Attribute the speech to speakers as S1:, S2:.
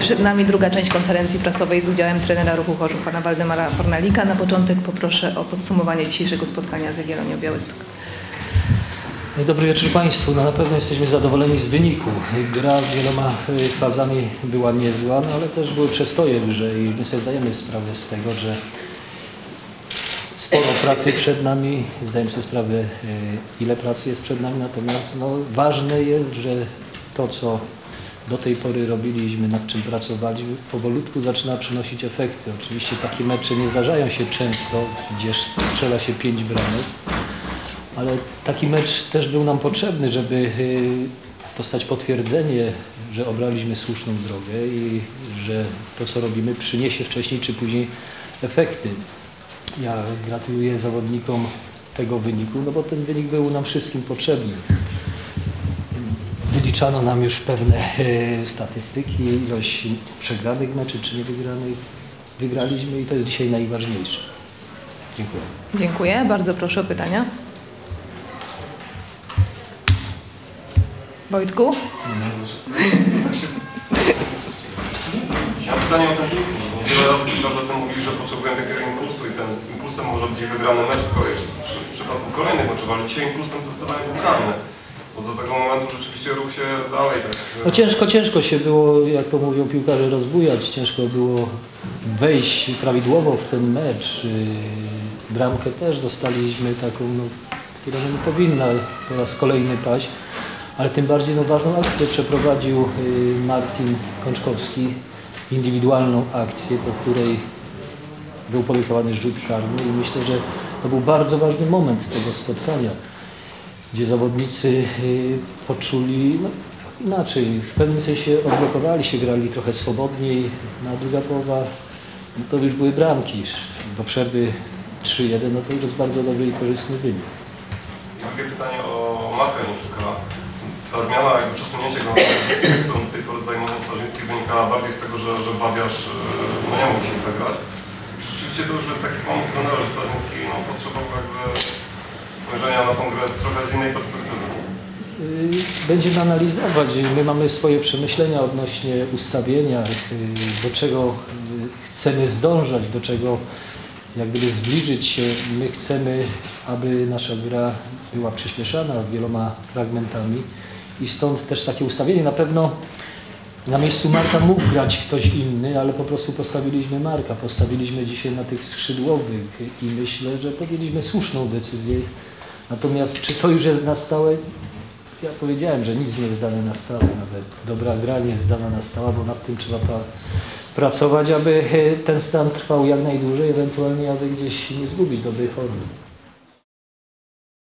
S1: Przed nami druga część konferencji prasowej z udziałem trenera ruchu Chorzów, pana Waldemara Fornalika. Na początek poproszę o podsumowanie dzisiejszego spotkania z Jagiellonią Białystok.
S2: Dobry wieczór Państwu. No na pewno jesteśmy zadowoleni z wyniku. Gra wieloma y, fazami była niezła, no ale też były przestoje wyżej my sobie zdajemy sprawę z tego, że sporo pracy przed nami. Zdajemy sobie sprawę, y, ile pracy jest przed nami, natomiast no, ważne jest, że to, co do tej pory robiliśmy, nad czym pracowaliśmy, powolutku zaczyna przynosić efekty. Oczywiście takie mecze nie zdarzają się często, gdzie strzela się pięć bramek, ale taki mecz też był nam potrzebny, żeby y, dostać potwierdzenie, że obraliśmy słuszną drogę i że to, co robimy, przyniesie wcześniej czy później efekty. Ja gratuluję zawodnikom tego wyniku, no bo ten wynik był nam wszystkim potrzebny. Wyliczano nam już pewne e, statystyki, ilość przegranych meczy czy niewygranych. Wygraliśmy i to jest dzisiaj najważniejsze. Dziękuję.
S1: Dziękuję. Bardzo proszę o pytania. Wojtku?
S3: Ja mam pytanie o ten impuls. bo Wiele razy piłkarze o tym mówili, że potrzebują takiego impulsu i ten impulsem może być wygrany mecz w, kolej, w przypadku kolejnych meczów, ale dzisiaj impulsem zdecydowanie był karny. Bo do tego momentu rzeczywiście ruch się dalej tak...
S2: No ciężko, ciężko się było, jak to mówią piłkarze, rozbujać. Ciężko było wejść prawidłowo w ten mecz. Yy, Bramkę też dostaliśmy taką, no, która no, nie powinna po raz kolejny paść. Ale tym bardziej no, ważną akcję przeprowadził yy, Martin Kączkowski. Indywidualną akcję, po której był podyktowany rzut karny i myślę, że to był bardzo ważny moment tego spotkania gdzie zawodnicy y, poczuli no, inaczej, w pewnym sensie odblokowali się, grali trochę swobodniej, na druga połowa no, to już były bramki, do przerwy 3-1, no to już jest bardzo dobry i korzystny wynik.
S3: Drugie pytanie o Marka Janiczuka. Ta zmiana, jakby przesunięcie go którą do tej pory zajmował Starzyński, wynikała bardziej z tego, że, że Bawiarz y, no, nie mógł się zagrać. Czy Rzeczywiście to już jest taki pomysł trenera, że Starzyński no, potrzebował jakby spojrzenia na tą grę trochę z innej perspektywy.
S2: Y, Będziemy analizować, my mamy swoje przemyślenia odnośnie ustawienia, y, do czego y, chcemy zdążać, do czego jak gdyby zbliżyć się. My chcemy, aby nasza gra była przyspieszana wieloma fragmentami i stąd też takie ustawienie. Na pewno na miejscu Marka mógł grać ktoś inny, ale po prostu postawiliśmy Marka, postawiliśmy dzisiaj na tych skrzydłowych i myślę, że podjęliśmy słuszną decyzję. Natomiast czy to już jest na stałe? Ja powiedziałem, że nic nie jest dane na stałe, nawet dobra gra nie jest dana na stałe, bo nad tym trzeba pra pracować, aby e, ten stan trwał jak najdłużej, ewentualnie aby gdzieś nie zgubić dobrej formy.